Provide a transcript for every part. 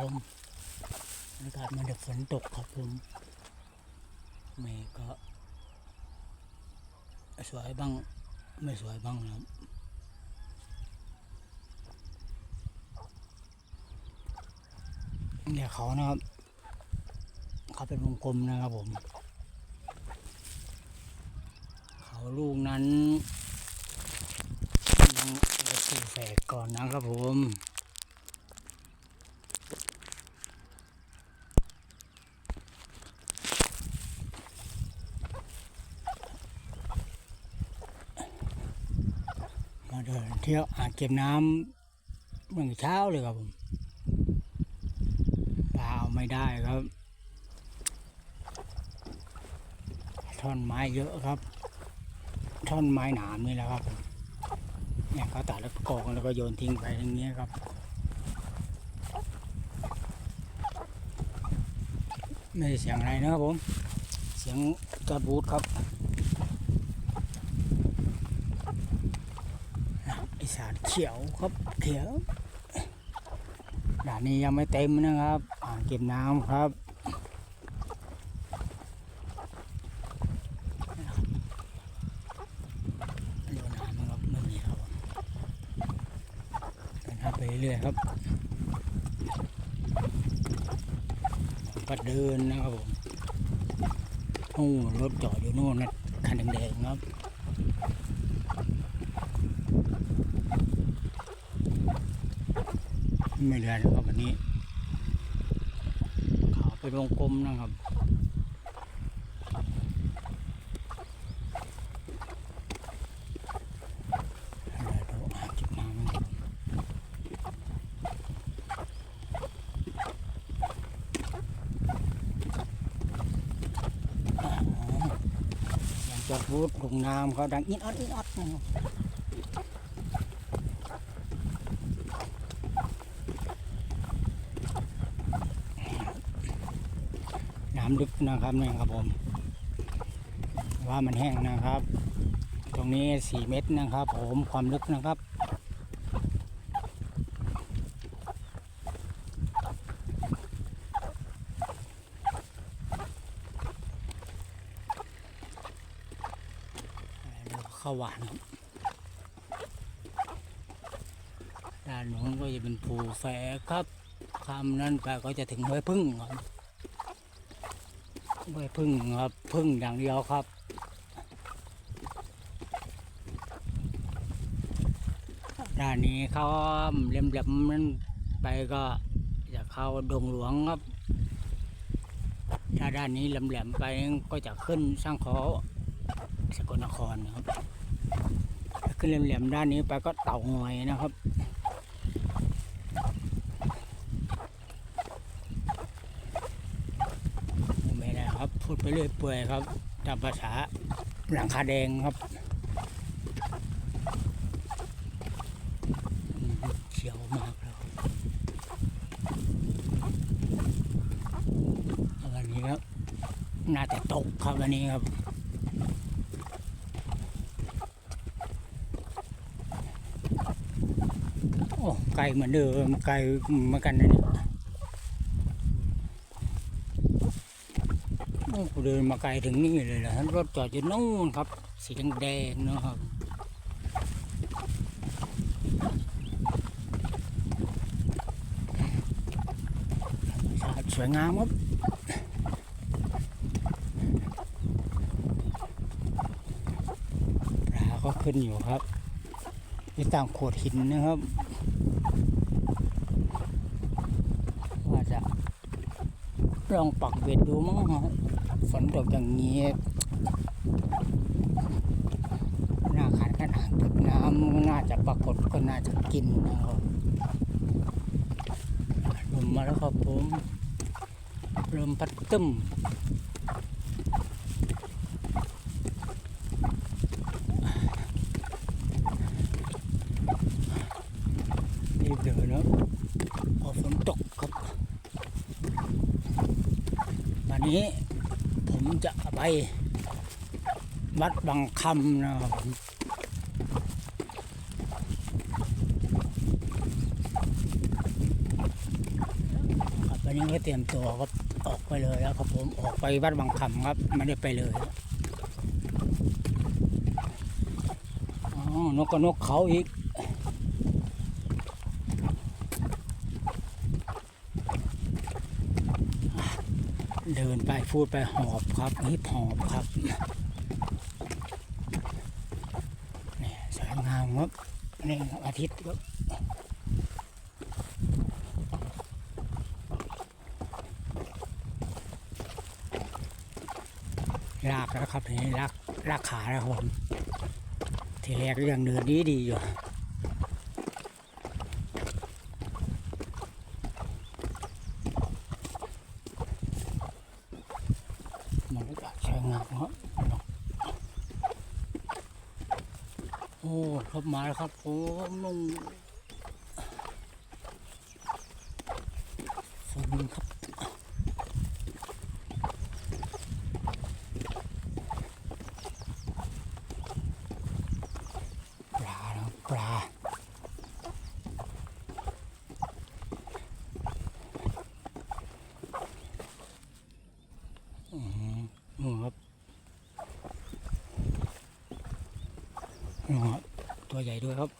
ผมอากาศมันจะฝนตกครับผมเมฆก็ สวยบ้าง ไม่สวยบ้างนะครับเนี่ยเขานะครับเขาเป็นวงกลมนะครับผม เขาลูกนั้นยังจะสูแฝกก่อนนะครับผม มาเดินเที่ยวอาเก็บน้ำเมื่อเช้าเลยครับผมปลาเอาไม่ได้ครับท่อนไม้เยอะครับ ท่อนไม้หนามนี่แหละครับผมเนี่ยเขาตัดแล้วกองแล้วก็โยนทิ้งไปอย่างเงี้ยครับไม่ได้เสียงอะไรนะครับผม เสียงจอดบูธครับ อีสานเขียวครับเขียวด่านนี้ยังไม่เต็มนะครับอ่างเก็บน้ำครับดูน้ำนะครับไม่มีครับเดินไปเรื่อยๆครับก็เดินนะครับผมโอ้รถจอดอยู่โน่นนะคันแดงๆครับ ไม่เดือนครับวันนี้ขาวเป็นวงกลมนะครับเดี๋ยวเราอ่านจิบน้ำนะครับอ๋อเสียงจอดรูดลงน้ำเขาดังอินออดอินออดนะครับ น้ำลึกนะครับเนี่ยครับผมว่ามันแห้งนะครับ ตรงนี้สี่เมตรนะครับ ผมความลึกนะครับแล้วก็ข้าวหวานด้านโน้นก็จะเป็นภูแฝครับคำนั้นไปก็จะถึงห้วยพึ่งครับ ไม่พึ่งครับพึ่งอย่างเดียวครับด้านนี้เขาเล็มๆนั้นไปก็จะเข้าดงหลวงครับถ้าด้านนี้แหลมๆไปก็จะขึ้นสร้างขอสกลนครนะครับ ขึ้นแหลมๆด้านนี้ไปก็เต่างอยนะครับ ไม่ได้ครับ พูดไปเรื่อยเปื่อยครับตามภาษาหลังคาแดงครับเขียวมากแล้วครับวันนี้ครับน่าจะตกครับวันนี้ครับโอ้ไกลเหมือนเดิมไกลเหมือนกันนะเนี่ย เดินมาไกลถึงนี่เลยนะรถจอดอยู่นู่นครับ สีแดงๆนะครับสวยงามครับปลาก็ขึ้นอยู่ครับที่ต่างโขดหินนะครับว่าจะลองปักเบ็ดดูมั้งครับ ฝนตกอย่างนี้หน้าขันขนาดเก็บน้ำน่าจะปรากฏก็น่าจะกินนะครับลมมาแล้วครับผมลมพัดตึ้มรีบเดินแล้วพอฝนตกครับวันนี้ ไปวัดบางคำนะครับผมนี้ก็เตรียมตัวก็ออกไปเลยแล้วครับผมออกไปวัดบางคำครับไม่ได้ไปเลยอ๋อนกก็นกเขาอีก เดินไปพูดไปหอบครับฮิปหอบครับนี่สวยงามครับนี่อาทิตย์ครับลากแล้วครับทีนี้ลากลากขาแล้วครับผมทีแรกก็ยังเดินดีดีอยู่ มันก็จะใช้งานครับโอ้ ครับมาแล้วครับผมลงฝนครับปลาแล้วปลาอืมนู่นครับนู่นครับ ตัวใหญ่ด้วยครับ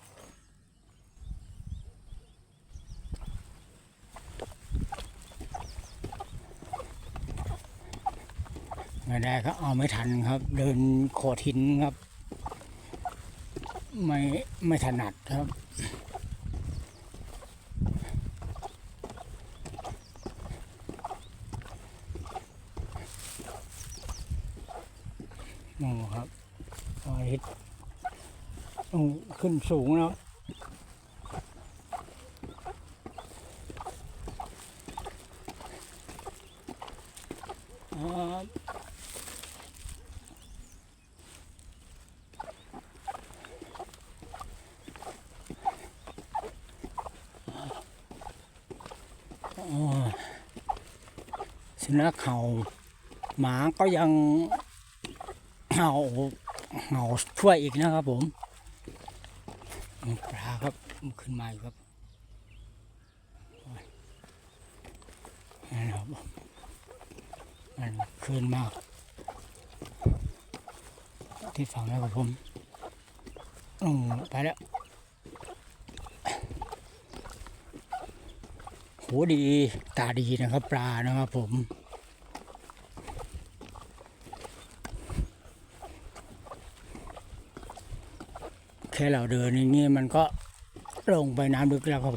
ไม่ได้ครับเอาไม่ทันครับ เดินโขดหินครับ ไม่ไม่ถนัดครับนู่นครับอาทิตย์ ต้องขึ้นสูงแล้วอ่าอ๋อสุนัขเห่าหมาก็ยังเห่าเห่าช่วยอีกนะครับผม ปลาครับขึ้นมาอีกครับนั่นครับมันขึ้นมากที่ฝั่งแล้วครับผมอืมไปแล้วโหดีตาดีนะครับ ปลานะครับผม ค่เราเดินอย่างนี้มันก็ลงไปน้ำลึกแล้วครับ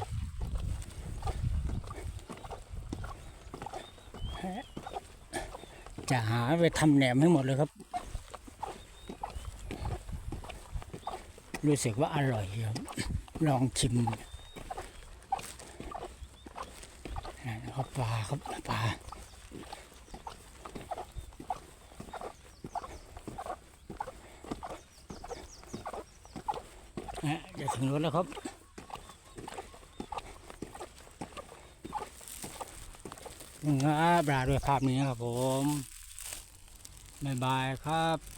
จะหาไปทำแหนมให้หมดเลยครับ รู้สึกว่าอร่อยครับลองชิมนะครับปลาครับปลา นะจะ ถึงรถแล้วครับ งาบลาด้วยภาพนี้ครับผม บ๊ายบายครับ